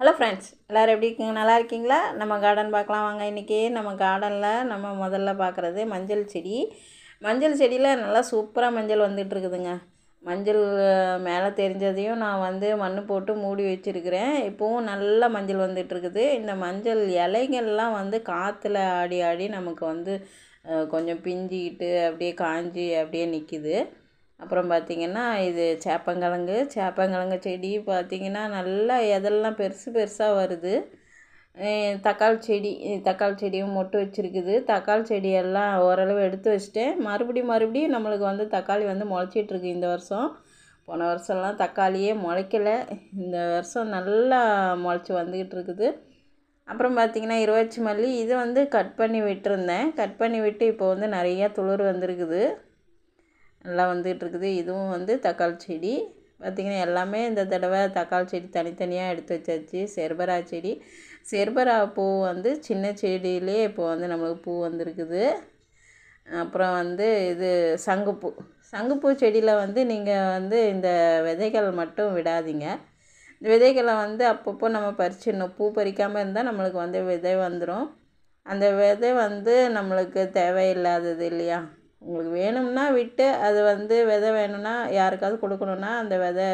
Hello friends எல்லோரும் எப்படி இருக்கீங்க? நல்லா இருக்கீங்களா? நம்ம கார்டன் பார்க்கலாம். வாங்க இன்றைக்கி நம்ம கார்டனில் நம்ம முதல்ல பார்க்குறது மஞ்சள் செடி. மஞ்சள் செடியில் நல்லா சூப்பராக மஞ்சள் வந்துட்டு இருக்குதுங்க. மஞ்சள் மேலே தெரிஞ்சதையும் நான் வந்து மண் போட்டு மூடி வச்சுருக்கிறேன். இப்போவும் நல்லா மஞ்சள் வந்துட்டுருக்குது இந்த மஞ்சள் இலைகள்லாம் வந்து காற்றுல ஆடி ஆடி நமக்கு வந்து கொஞ்சம் பிஞ்சிக்கிட்டு அப்படியே காஞ்சி அப்படியே நிற்கிது அப்புறம் பார்த்திங்கன்னா இது சேப்பங்கிழங்கு சேப்பங்கிழங்கு செடி பார்த்திங்கன்னா நல்லா எதெல்லாம் பெருசு பெருசாக வருது. தக்காளி செடி தக்காளி செடியும் மொட்டு வச்சுருக்குது. தக்காளி செடியெல்லாம் ஓரளவு எடுத்து வச்சுட்டேன். மறுபடியும் மறுபடியும் நம்மளுக்கு வந்து தக்காளி வந்து முளைச்சிட்ருக்கு இந்த வருஷம். போன வருஷம்லாம் தக்காளியே முளைக்கல. இந்த வருஷம் நல்லா முளைச்சி வந்துக்கிட்டு இருக்குது அப்புறம் பார்த்திங்கன்னா இருவச்சி மல்லி இது வந்து கட் பண்ணி விட்டுருந்தேன். கட் பண்ணி விட்டு இப்போ வந்து நிறையா துளிர் வந்திருக்குது. நல்லா வந்துகிட்ருக்குது. இருக்குது இதுவும் வந்து தக்காளி செடி. பார்த்திங்கன்னா எல்லாமே இந்த தடவை தக்காளி செடி தனித்தனியாக எடுத்து வச்சாச்சு. செர்பரா செடி. செர்பரா பூ வந்து சின்ன செடியிலே இப்போ வந்து நம்மளுக்கு பூ வந்திருக்குது. அப்புறம் வந்து இது சங்குப்பூ. சங்குப்பூ செடியில் வந்து நீங்கள் வந்து இந்த விதைகள் மட்டும் விடாதீங்க. இந்த விதைகளை வந்து அப்பப்போ நம்ம பறிச்சிடணும். பூ பறிக்காமல் இருந்தால் நம்மளுக்கு வந்து விதை வந்துடும் அந்த விதை வந்து நம்மளுக்கு தேவையில்லாதது இல்லையா? உங்களுக்கு வேணும்னா விட்டு அது வந்து விதை வேணும்னா யாருக்காவது கொடுக்கணுன்னா அந்த விதை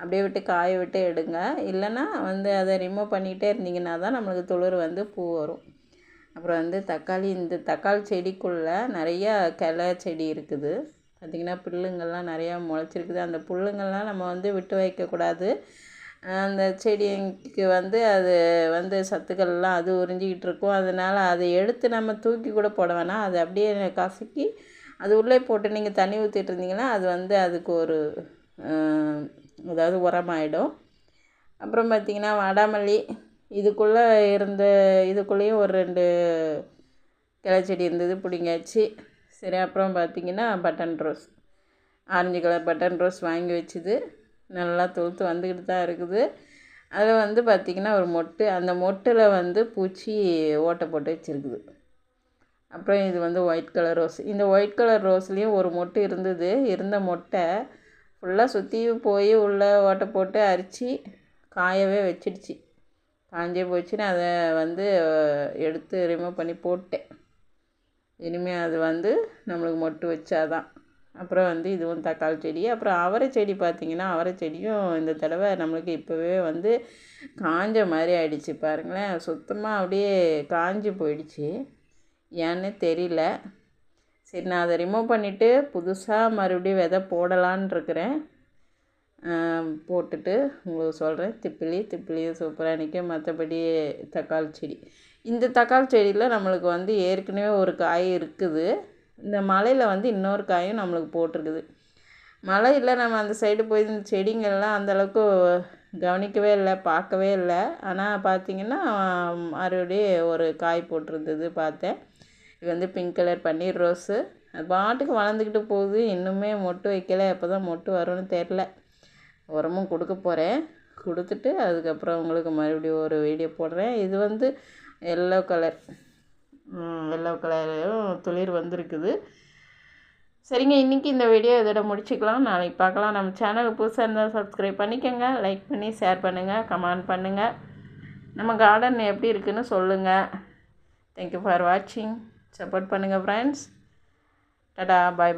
அப்படியே விட்டு காய விட்டு எடுங்க. இல்லைன்னா வந்து அதை ரிமூவ் பண்ணிகிட்டே இருந்தீங்கன்னா தான் நம்மளுக்கு துளிர் வந்து பூ வரும். அப்புறம் வந்து தக்காளி இந்த தக்காளி செடிக்குள்ளே நிறையா கிளை செடி இருக்குது. பார்த்திங்கன்னா புல்லுங்கள்லாம் நிறையா முளைச்சிருக்குது. அந்த புல்லுங்கள்லாம் நம்ம வந்து விட்டு வைக்கக்கூடாது. அந்த செடிக்கு வந்து அது வந்து சத்துக்கள்லாம் அது உறிஞ்சிக்கிட்டு இருக்கும் அதனால் அதை எடுத்து நம்ம தூக்கி கூட போட வேணாம். அதை அப்படியே கசக்கி அது உள்ளே போட்டு நீங்கள் தண்ணி ஊற்றிட்டு இருந்தீங்கன்னா அது வந்து அதுக்கு ஒரு அதாவது உரமாயிடும். அப்புறம் பார்த்திங்கன்னா வாடாமல்லி இதுக்குள்ளே இருந்த இதுக்குள்ளேயும் ஒரு ரெண்டு கிளை செடி இருந்தது பிடிங்காச்சு சரி அப்புறம் பார்த்திங்கன்னா button rose orange colour button rose வாங்கி வச்சுது. நல்லா துளுத்து வந்துக்கிட்டு தான் இருக்குது. அது வந்து பார்த்திங்கன்னா ஒரு மொட்டு அந்த மொட்டில் வந்து பூச்சி ஓட்டை போட்டு வச்சுருக்குது. அப்புறம் இது வந்து ஒயிட் கலர் ரோஸ். இந்த ஒயிட் கலர் ரோஸ்லேயும் ஒரு மொட்டு இருந்தது. இருந்த மொட்டை ஃபுல்லாக சுற்றி போய் உள்ளே ஓட்டை போட்டு அரித்து காயவே வச்சிடுச்சு. காஞ்சே போச்சுன்னு அதை வந்து எடுத்து ரிமூவ் பண்ணி போட்டேன். இனிமேல் அது வந்து நம்மளுக்கு மொட்டு வச்சாதான். அப்புறம் வந்து இதுவும் தக்காளி செடி. அப்புறம் அவரை செடி பார்த்திங்கன்னா அவரை செடியும் இந்த தடவை நம்மளுக்கு இப்போவே வந்து காஞ்ச மாதிரி ஆயிடுச்சு பாருங்களேன். சுத்தமாக அப்படியே காஞ்சி போயிடுச்சு. ஏன்னு தெரியல. சரி நான் அதை ரிமூவ் பண்ணிவிட்டு புதுசாக மறுபடியும் விதை போடலான் இருக்கிறேன். போட்டுட்டு உங்களுக்கு சொல்கிறேன் திப்பிலி திப்பிலியும் சூப்பராக நிற்கும் மற்றபடி தக்காளி செடி. இந்த தக்காளி செடியில் நம்மளுக்கு வந்து ஏற்கனவே ஒரு காய் இருக்குது. இந்த மலையில் வந்து இன்னொரு காயும் நம்மளுக்கு போட்டிருக்குது. மலையில் நம்ம அந்த சைடு போய் இந்த செடிங்கள்லாம் அந்தளவுக்கு கவனிக்கவே இல்லை பார்க்கவே இல்லை. ஆனால் பார்த்தீங்கன்னா மறுபடியும் ஒரு காய் போட்டிருந்தது பார்த்தேன். இது வந்து பிங்க் கலர் பன்னீர் ரோஸு. அது பாட்டுக்கு வளர்ந்துக்கிட்டு போகுது. இன்னுமே மொட்டு வைக்கலை. எப்போ தான் மொட்டு வரும்னு தெரில உரமும் கொடுக்க போகிறேன் கொடுத்துட்டு அதுக்கப்புறம் உங்களுக்கு மறுபடியும் ஒரு வீடியோ போடுறேன். இது வந்து எல்லோ கலர் வெள்ளை கலரும் துளிர் வந்திருக்குது. சரிங்க இன்றைக்கி இந்த வீடியோ இதோட முடிச்சுக்கலாம். நாளைக்கு பார்க்கலாம். நம்ம சேனலுக்கு புதுசாக இருந்தால் சப்ஸ்கிரைப் பண்ணிக்கோங்க. லைக் பண்ணி ஷேர் பண்ணுங்கள் கமெண்ட் பண்ணுங்கள் நம்ம கார்டன் எப்படி இருக்குன்னு சொல்லுங்கள் தேங்க்யூ ஃபார் வாட்சிங் சப்போர்ட் பண்ணுங்கள் ஃப்ரெண்ட்ஸ் டடா பாய்